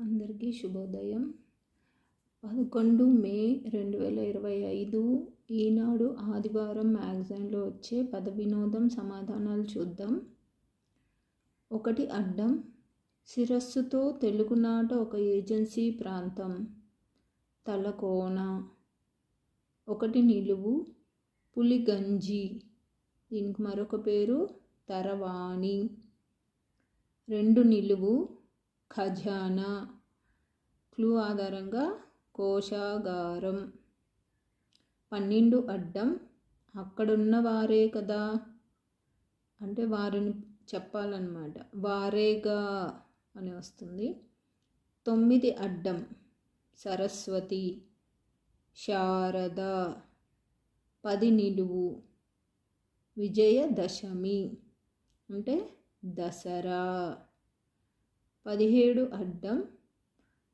అందరికీ శుభోదయం. పదకొండు మే రెండు వేల ఇరవై ఐదు ఈనాడు ఆదివారం మ్యాగజైన్లో వచ్చే పద వినోదం సమాధానాలు చూద్దాం. ఒకటి అడ్డం శిరస్సుతో తెలుగునాట ఒక ఏజెన్సీ ప్రాంతం తలకోన. ఒకటి నిలువు పులిగంజి దీనికి మరొక పేరు తరవాణి. రెండు నిలువు ఖజానా క్లూ ఆధారంగా కోశాగారం. పన్నెండు అడ్డం. అక్కడున్న వారే కదా. అంటే వారిని చెప్పాలన్నమాట. వారేగా అని వస్తుంది. తొమ్మిది అడ్డం. సరస్వతి శారద పది నిలువు విజయదశమి. అంటే దసరా. పదిహేడు అడ్డం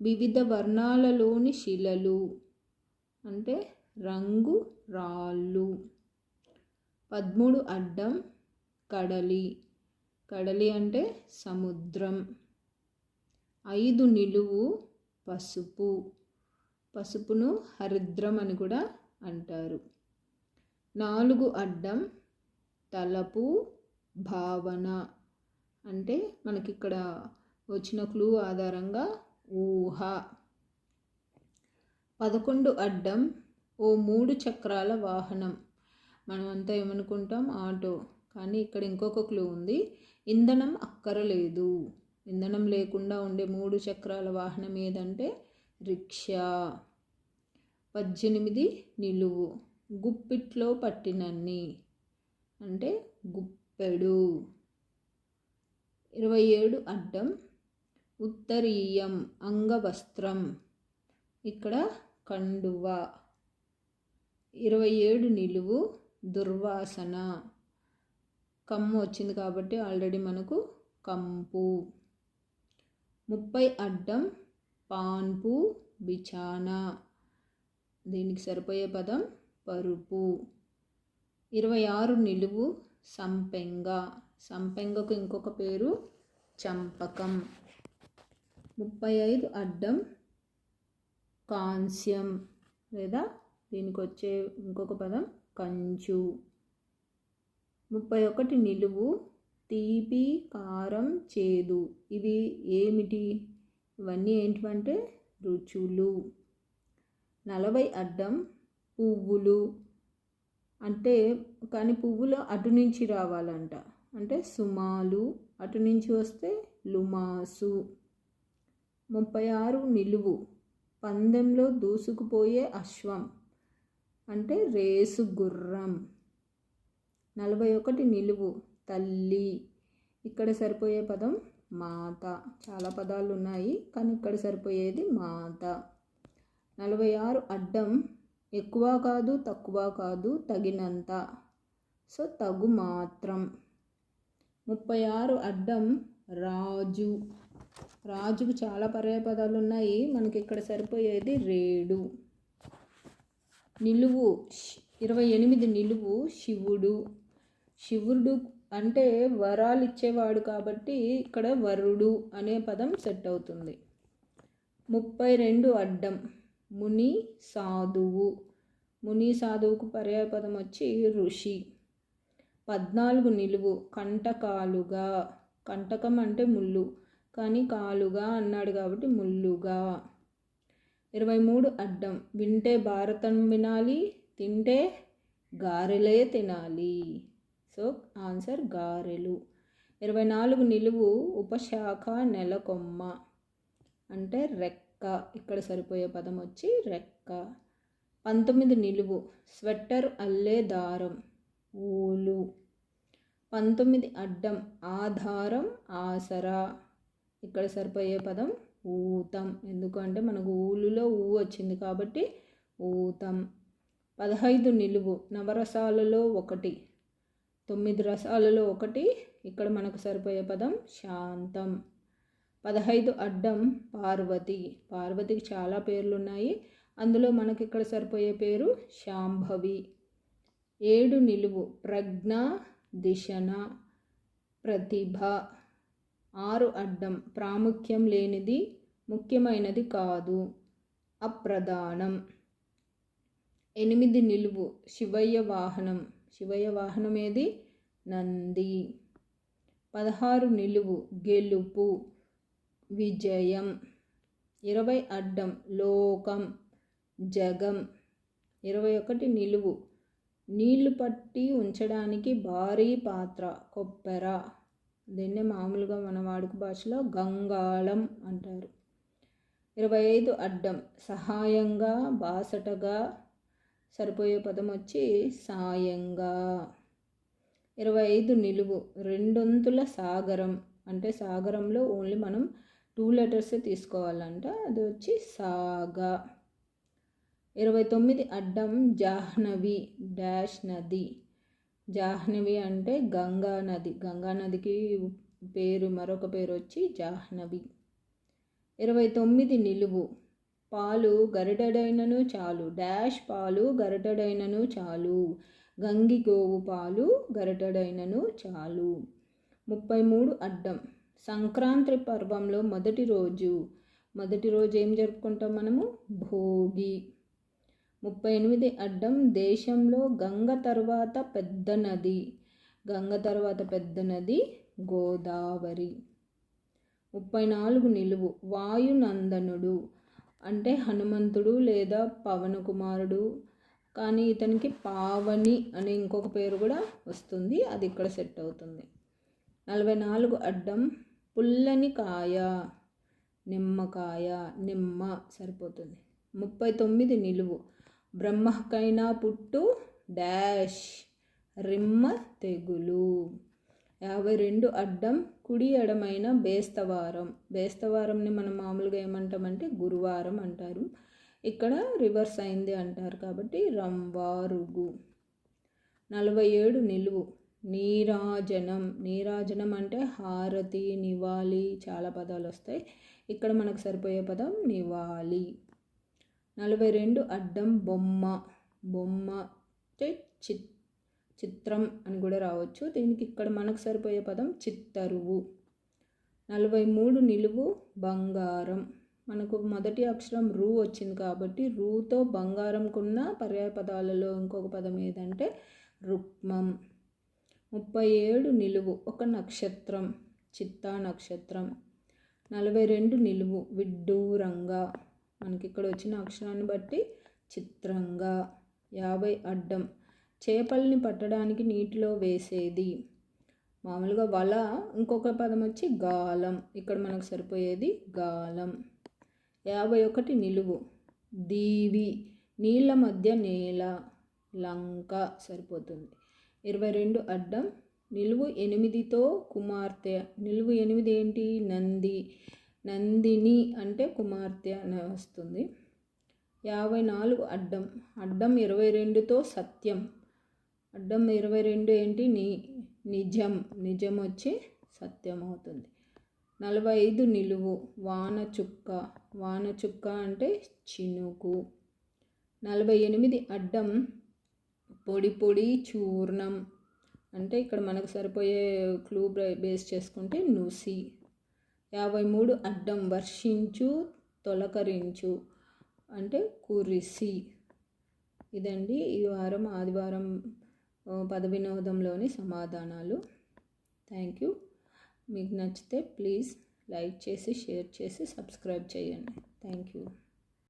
వివిధ వర్ణాలలోని శిలలు అంటే రంగు రాళ్ళు. పదమూడు అడ్డం కడలి. కడలి అంటే సముద్రం. ఐదు నిలువు పసుపు. పసుపును హరిద్రం అని కూడా అంటారు. నాలుగు అడ్డం తలపు భావన అంటే మనకిక్కడ వచ్చిన క్లూ ఆధారంగా ఊహ. పదకొండు అడ్డం ఓ మూడు చక్రాల వాహనం. మనమంతా ఏమనుకుంటాం? ఆటో. కానీ ఇక్కడ ఇంకొక క్లూ ఉంది. ఇంధనం అక్కరలేదు. ఇంధనం లేకుండా ఉండే మూడు చక్రాల వాహనం ఏదంటే రిక్షా. పద్దెనిమిది నిలువు. గుప్పిట్లో పట్టినన్ని. అంటే గుప్పెడు. ఇరవై ఏడు అడ్డం ఉత్తరీయం అంగవస్త్రం. ఇక్కడ కండువ. ఇరవై ఏడు నిలువు దుర్వాసన. కమ్ము వచ్చింది కాబట్టి ఆల్రెడీ మనకు కంపు. ముప్పై అడ్డం పాన్పు బిచానా దీనికి సరిపోయే పదం పరుపు. ఇరవై ఆరు నిలువు సంపెంగ. సంపెంగకు ఇంకొక పేరు చంపకం. ముప్పై ఐదు అడ్డం కాంస్యం లేదా దీనికి వచ్చే ఇంకొక పదం కంచు. ముప్పై ఒకటి నిలువు తీపి కారం చేదు. ఇవి ఏమిటి? ఇవన్నీ ఏంటివంటే రుచులు. నలభై అడ్డం పువ్వులు. అంటే కానీ పువ్వులు అటు నుంచి రావాలంట. అంటే సుమాలు. అటు నుంచి వస్తే లుమాసు. ముప్పై ఆరు నిలువు పందెంలో దూసుకుపోయే అశ్వం అంటే రేసు గుర్రం. నలభై ఒకటి నిలువు తల్లి. ఇక్కడ సరిపోయే పదం మాత. చాలా పదాలు ఉన్నాయి కానీ ఇక్కడ సరిపోయేది మాత. నలభై ఆరు అడ్డం ఎక్కువ కాదు తక్కువ కాదు తగినంత. సో తగు మాత్రం ముప్పై ఆరు అడ్డం రాజు. రాజుకు చాలా పర్యాయపదాలు ఉన్నాయి మనకి ఇక్కడ సరిపోయేది రేడు. నిలువు. ఇరవై ఎనిమిది నిలువు. శివుడు. శివుడు అంటే వరాలు ఇచ్చేవాడు కాబట్టి ఇక్కడ వరుడు అనే పదం సెట్ అవుతుంది. ముప్పై రెండు అడ్డం. ముని సాధువు. ముని సాధువుకు పర్యాయపదం వచ్చి ఋషి. పద్నాలుగు నిలువు. కంటకాలుగా. కంటకం అంటే ముళ్ళు. కానీ కాలుగా అన్నాడు కాబట్టి ముల్లుగా. ఇరవై మూడు అడ్డం. వింటే భారతం వినాలి తింటే గారెలే తినాలి. సో ఆన్సర్ గారెలు. ఇరవై నాలుగు నిలువు ఉపశాఖ నెలకొమ్మ. అంటే రెక్క. ఇక్కడ సరిపోయే పదం వచ్చి రెక్క. పంతొమ్మిది నిలువు. స్వెట్టర్ అల్లే దారం. ఊలు. పంతొమ్మిది అడ్డం. ఆధారం ఆసరా. ఇక్కడ సరిపోయే పదం ఊతం. ఎందుకంటే మనకు ఊలులో ఊ వచ్చింది కాబట్టి ఊతం. పదహైదు నిలువు నవరసాలలో ఒకటి. తొమ్మిది రసాలలో ఒకటి. ఇక్కడ మనకు సరిపోయే పదం శాంతం. పదహైదు అడ్డం పార్వతి. పార్వతికి చాలా పేర్లు ఉన్నాయి అందులో మనకి ఇక్కడ సరిపోయే పేరు శాంభవి. ఏడు నిలువు ప్రజ్ఞ దిశన ప్రతిభ. ఆరు అడ్డం ప్రాముఖ్యం లేనిది ముఖ్యమైనది కాదు. అప్రధానం. ఎనిమిది నిలువు శివయ్య వాహనం. శివయ్య వాహనం ఏది? నంది. పదహారు నిలువు గెలుపు. విజయం. ఇరవై అడ్డం లోకం. జగం. ఇరవై ఒకటి నిలువు. నీళ్ళు పట్టి ఉంచడానికి భారీ పాత్ర. కొప్పెర దీన్నే మామూలుగా మన వాడుక భాషలో గంగాళం అంటారు. ఇరవై ఐదు అడ్డం సహాయంగా బాసటగా సరిపోయే పదం వచ్చి సాయంగా. ఇరవై ఐదు నిలువు రెండొంతుల సాగరం అంటే సాగరంలో ఓన్లీ మనం టూ లెటర్స్ తీసుకోవాలంట అది వచ్చి సాగా. ఇరవై తొమ్మిది అడ్డం జాహ్నవి డాష్ నది. జాహ్నవి అంటే గంగా నది. గంగా నదికి పేరు మరొక పేరు వచ్చి జాహ్నవి. ఇరవై తొమ్మిది నిలువు. పాలు గరిటెడైనను చాలు. డాష్ పాలు గరిటెడైనను చాలు. గంగి గోవు పాలు గరిటెడైనను చాలు. ముప్పై మూడు అడ్డం. సంక్రాంతి పర్వంలో మొదటి రోజు. మొదటి రోజు ఏం జరుపుకుంటాం మనము? భోగి. ముప్పై ఎనిమిది అడ్డం దేశంలో గంగ తర్వాత పెద్ద నది. గంగ తర్వాత పెద్ద నది గోదావరి. ముప్పై నాలుగు నిలువు. వాయునందనుడు అంటే హనుమంతుడు లేదా పవన కుమారుడు కానీ ఇతనికి పావని అనే ఇంకొక పేరు కూడా వస్తుంది. అది ఇక్కడ సెట్ అవుతుంది. నలభై నాలుగు అడ్డం పుల్లని కాయ. నిమ్మకాయ నిమ్మ సరిపోతుంది. ముప్పై తొమ్మిది నిలువు. బ్రహ్మకైనా పుట్టు డాష్ రిమ్మ తెగులు. యాభై రెండు అడ్డం కుడి ఎడమైన బేస్తవారం. బేస్తవారంని మనం మామూలుగా ఏమంటామంటే గురువారం అంటారు. ఇక్కడ రివర్స్ అయింది అంటారు కాబట్టి రంవారుగు నలభై ఏడు నిలువు. నీరాజనం. నీరాజనం అంటే హారతి నివాలి చాలా పదాలు వస్తాయి. ఇక్కడ మనకు సరిపోయే పదం నివాలి నలభై రెండు అడ్డం బొమ్మ బొమ్మ అంటే చిత్ చిత్రం అని కూడా రావచ్చు. దీనికి ఇక్కడ మనకు సరిపోయే పదం చిత్తరువు. నలభై మూడు నిలువు బంగారం. మనకు మొదటి అక్షరం రూ వచ్చింది కాబట్టి రూతో బంగారంకున్న పర్యాయ పదాలలో ఇంకొక పదం ఏదంటే రుక్మం. ముప్పై ఏడు నిలువు ఒక నక్షత్రం చిత్తా నక్షత్రం. నలభై రెండు నిలువు విడ్డూరంగా. మనకి ఇక్కడ వచ్చిన అక్షరాన్ని బట్టి చిత్రంగా యాభై అడ్డం చేపల్ని పట్టడానికి నీటిలో వేసేది. మామూలుగా వల ఇంకొక పదం వచ్చి గాలం ఇక్కడ మనకు సరిపోయేది గాలం. యాభై ఒకటి నిలువు దీవి నీళ్ళ మధ్య నేల లంక సరిపోతుంది. ఇరవై రెండు అడ్డం నిలువు ఎనిమిదితో కుమార్తె నిలువు ఎనిమిది ఏంటి నంది. నందిని అంటే కుమార్తె అని వస్తుంది. యాభై నాలుగు అడ్డం. అడ్డం ఇరవై రెండుతో సత్యం. అడ్డం ఇరవై రెండు ఏంటి? ని నిజం. నిజం వచ్చి సత్యం అవుతుంది. నలభై ఐదు నిలువు. వాన చుక్క. వాన చుక్క అంటే చినుకు. నలభై ఎనిమిది అడ్డం. పొడి పొడి చూర్ణం. అంటే ఇక్కడ మనకు సరిపోయే క్లూ బేస్ చేసుకుంటే నుసి. యాభై మూడు అడ్డం వర్షించు తొలకరించు అంటే కురిసి. ఇదండి ఈ వారం ఆదివారం పద వినోదంలోని సమాధానాలు. Thank you. మీకు నచ్చితే ప్లీజ్ లైక్ చేసి షేర్ చేసి సబ్స్క్రైబ్ చేయండి. Thank you.